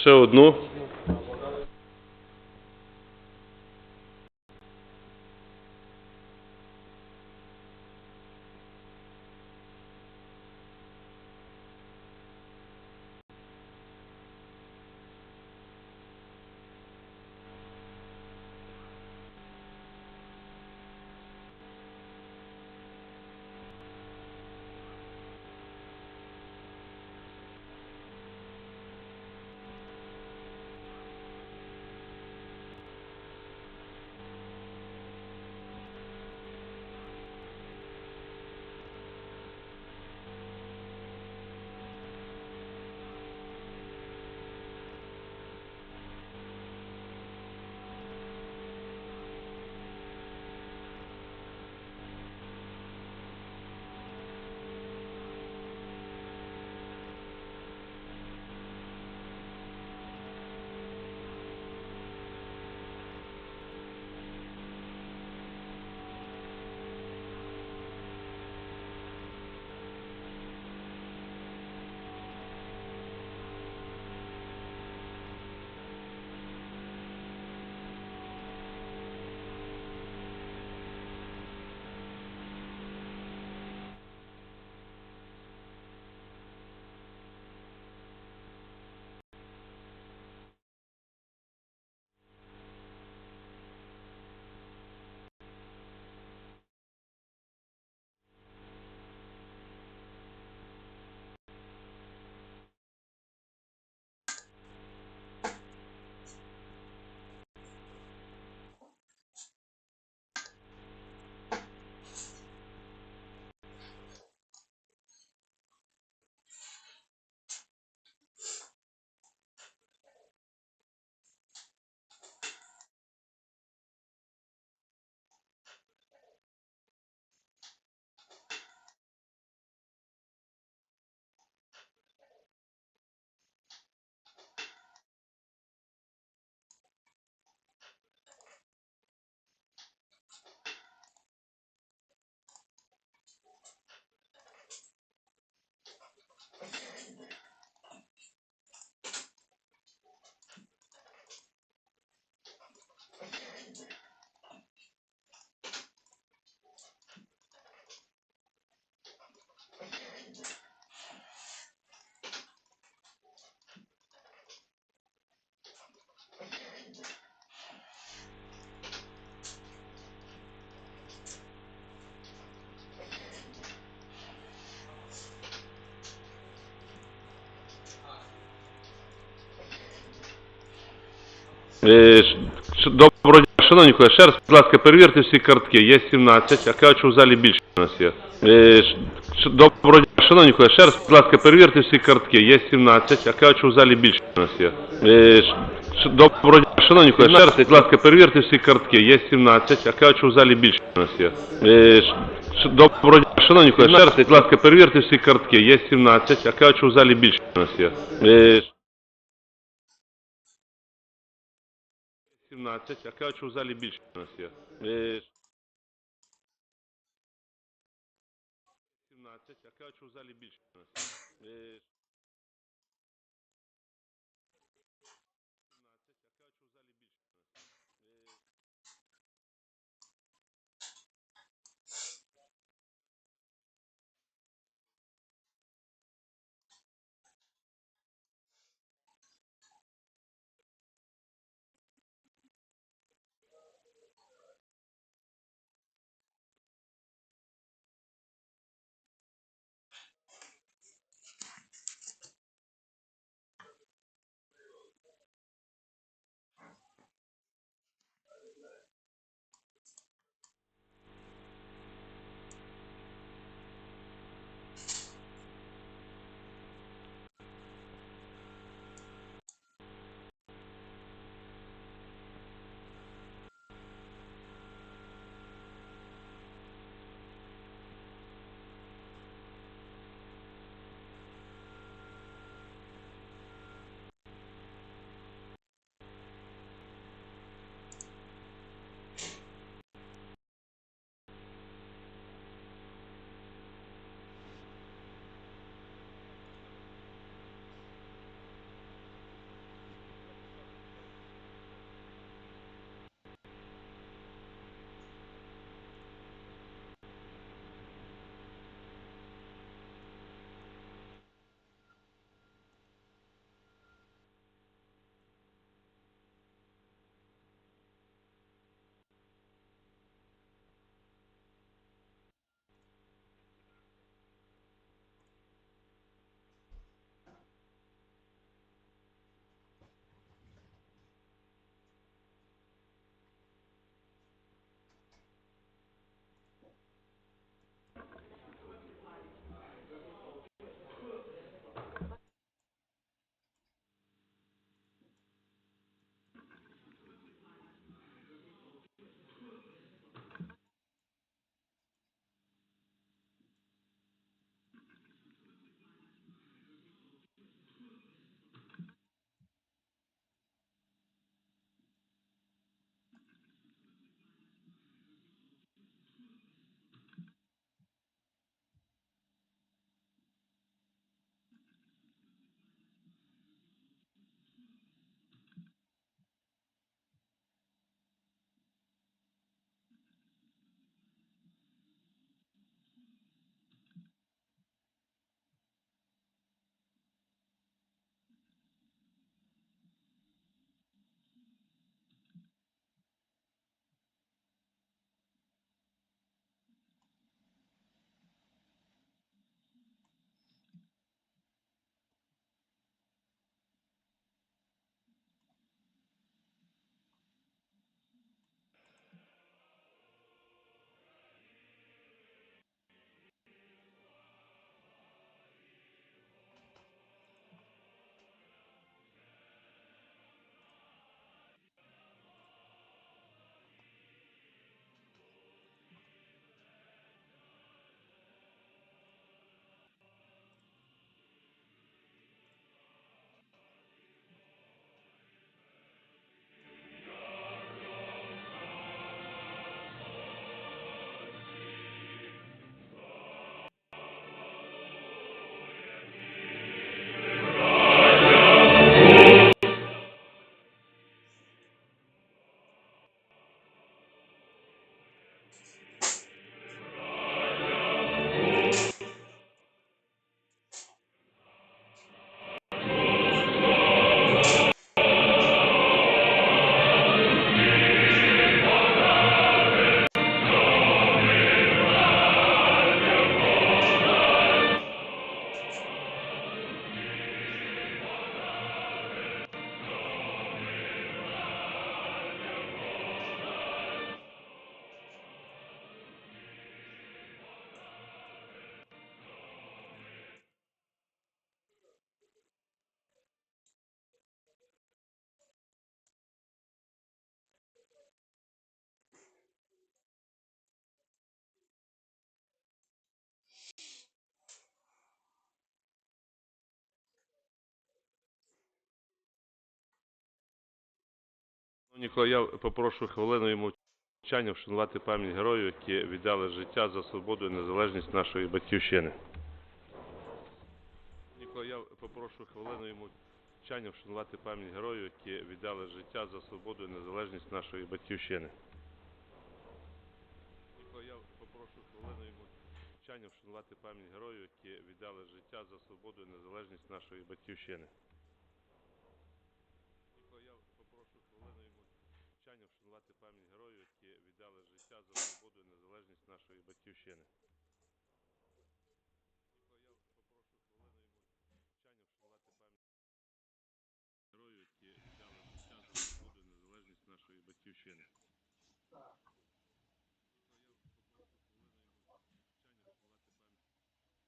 Ще одну. Доброго дня, шановні колеги, ще раз, будь ласка, перевірте всі картки. Є 17, а кажуть, що в залі більше у нас є. Е, Доброго дня, шановні колеги, ще раз, будь ласка, перевірте всі картки. Є 17, а кажуть, що в залі більше у нас є. Е, Доброго дня, шановні колеги, ще раз, будь ласка, перевірте всі картки. Є 17, а кажуть, що в залі більше у нас є. Е, Доброго дня, шановні колеги, ще раз, будь ласка, перевірте всі картки. Є 17, а кажуть, що в залі більше у нас є. 17, а кажуть, що в залі більше у нас є. Е, 17, а кажуть, що в залі більше у нас є. Ніколи, я попрошу хвилиною мовчання вшанувати пам'ять героїв, які віддали життя за свободу і незалежність нашої батьківщини. Ніколи, я попрошу хвилиною мовчання вшанувати пам'ять героїв, які віддали життя за свободу і незалежність нашої батьківщини. Ніколи, я попрошу хвилиною мовчання вшанувати пам'ять героїв, які віддали життя за свободу і незалежність нашої батьківщини. Ніколи, я попрошу хвилиною мовчання вшанувати пам'ять героїв, які віддали життя за свободу і незалежність нашої батьківщини. Я попрошу хвилиною мовчання вшанувати пам'ять героїв, які віддали життя за свободу і незалежність нашої батьківщини.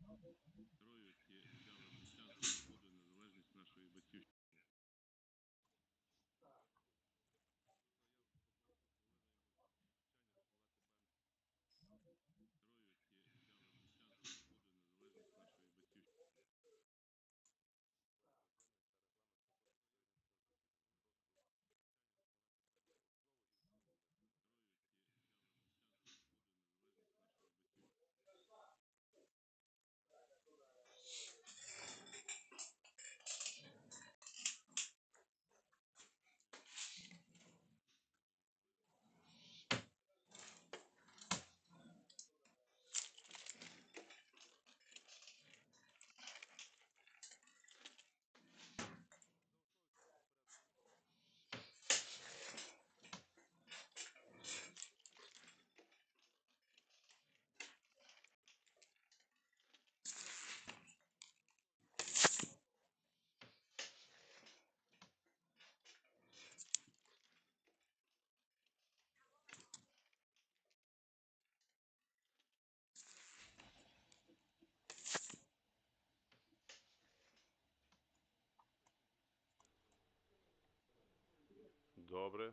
Я героїв, які dobre.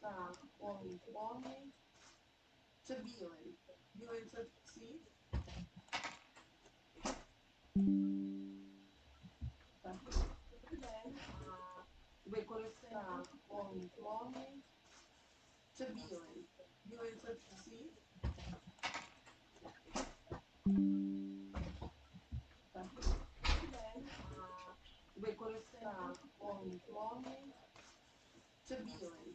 Так, повний, повний. Це білий. Білий це цвіт. Так, добрий день. А, Використання повний, повний. Це білий. Білий це цвіт. to be.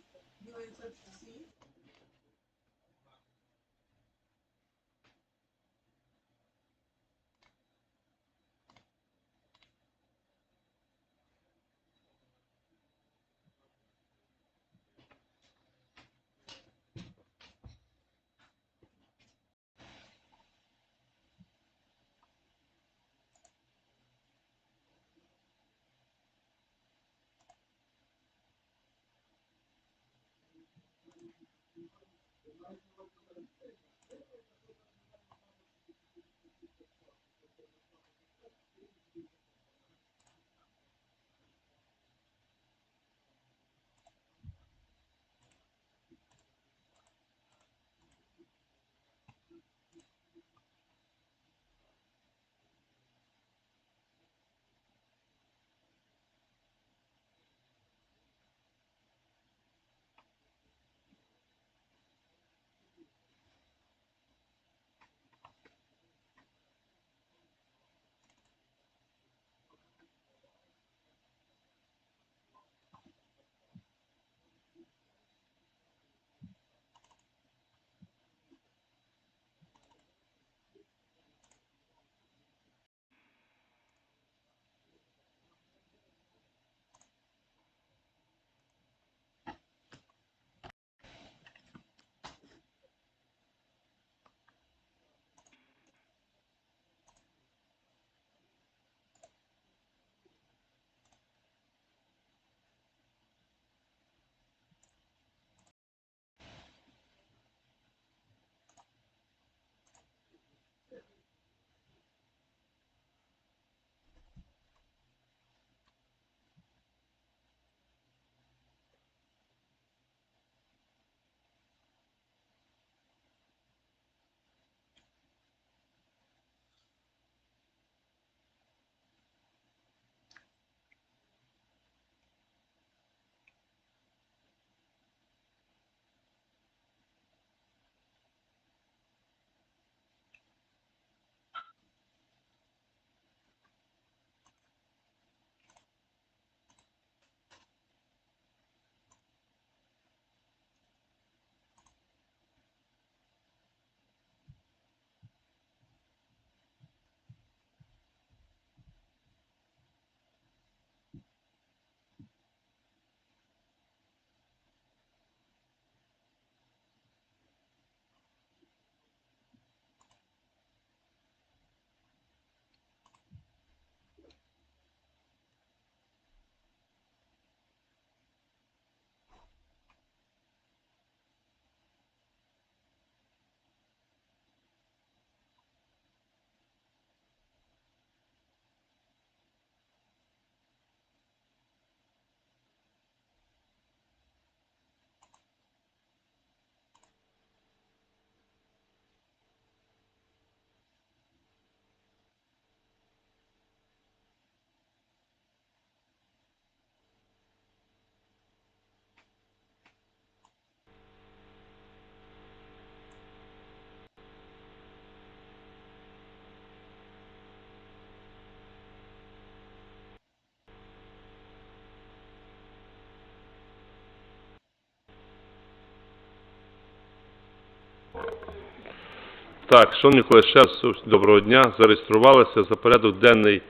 Так, шановні колеги, ще раз доброго дня. Зареєструвалися за порядок денний.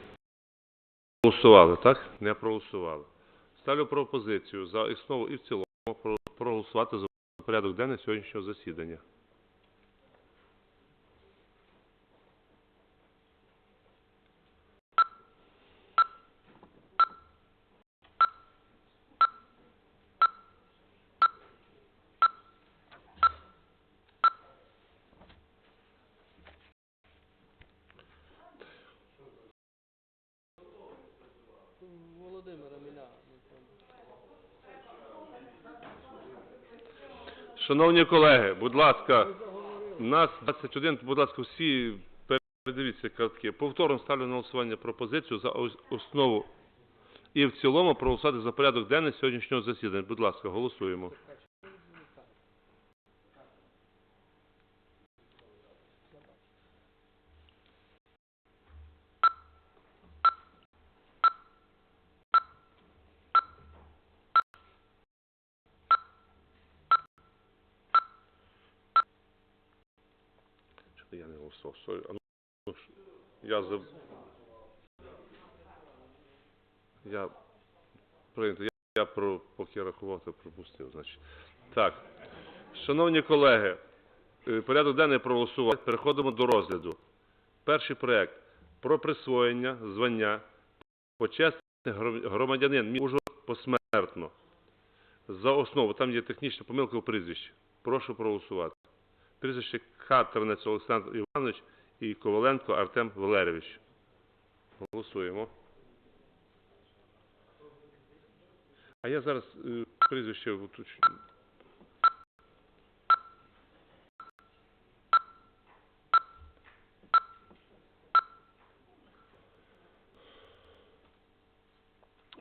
Голосували, так? Не проголосували. Ставлю пропозицію за основу і в цілому проголосувати за порядок денний сьогоднішнього засідання. Шановні колеги, будь ласка, нас 21, будь ласка, всі передивіться картки. Повторно ставлю на голосування пропозицію за основу і в цілому проголосувати за порядок денний сьогоднішнього засідання. Будь ласка, голосуємо. Чого я не голосував? А ну, я заб... Я прийнято. Я, я про поки рахував, то пропустив, значить. Так. Шановні колеги, е, порядок денний проголосував. Переходимо до розгляду. Перший проект про присвоєння звання почесний громадянин Ужгород посмертно. За основу, там є технічна помилка у прізвищі. Прошу проголосувати. Прізвище Катернець Олександр Іванович і Коваленко Артем Валерійович. Голосуємо. А я зараз е, прізвище уточню.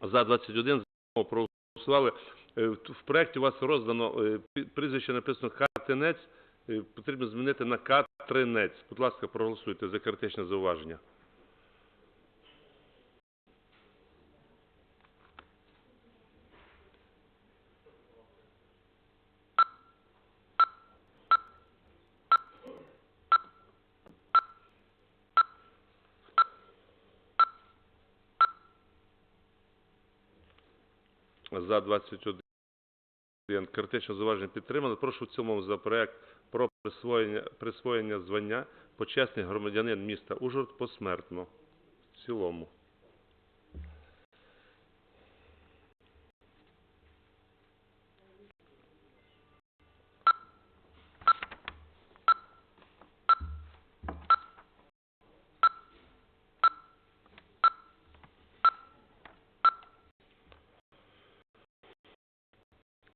За 21 за основу проголосували. Е, в- проєкті у вас роздано е, прізвище написано Катинець. Е, Потрібно змінити на Катринець. Будь ласка, проголосуйте за критичне зауваження. За 21 критичне зуваження підтримано. Прошу в цілому за проект про присвоєння, присвоєння звання почесний громадянин міста Ужгород посмертно. В цілому.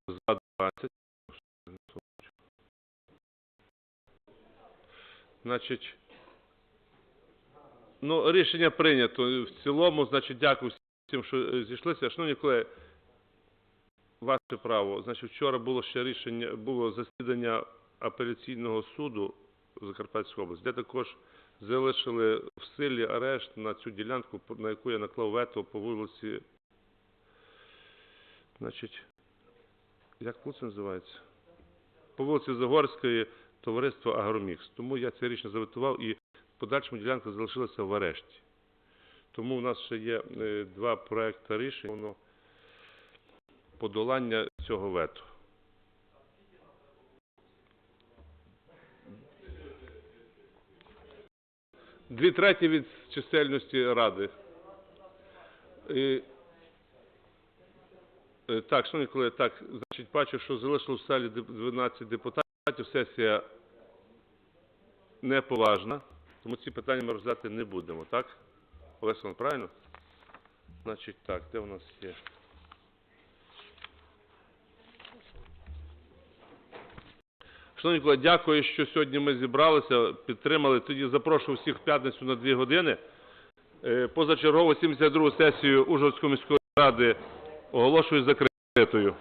За 20. Значить, ну, рішення прийнято. В цілому, значить, дякую всім, що е, зійшлися. Шановні колеги, ваше право. Значить, вчора було ще рішення, було засідання апеляційного суду Закарпатської області, де також залишили в силі арешт на цю ділянку, на яку я наклав вето по вулиці. Значить, як вулиця називається? По вулиці Загорської товариство Агромікс. Тому я це рішення заветував і в подальшому ділянка залишилася в арешті. Тому в нас ще є е, два проекти рішень воно подолання цього вето. Дві треті від чисельності ради. І, Е, Так, шановні колеги, так, значить, бачу, що залишило в залі 12 депутатів, сесія неповажна, тому ці питання ми розглядати не будемо, так? Олеся, правильно? Значить, так, де у нас є? Шановні колеги, дякую, що сьогодні ми зібралися, підтримали. Тоді запрошую всіх в п'ятницю на 2 години. Е, Позачергову 72 сесію Ужгородської міської ради оголошую закритою.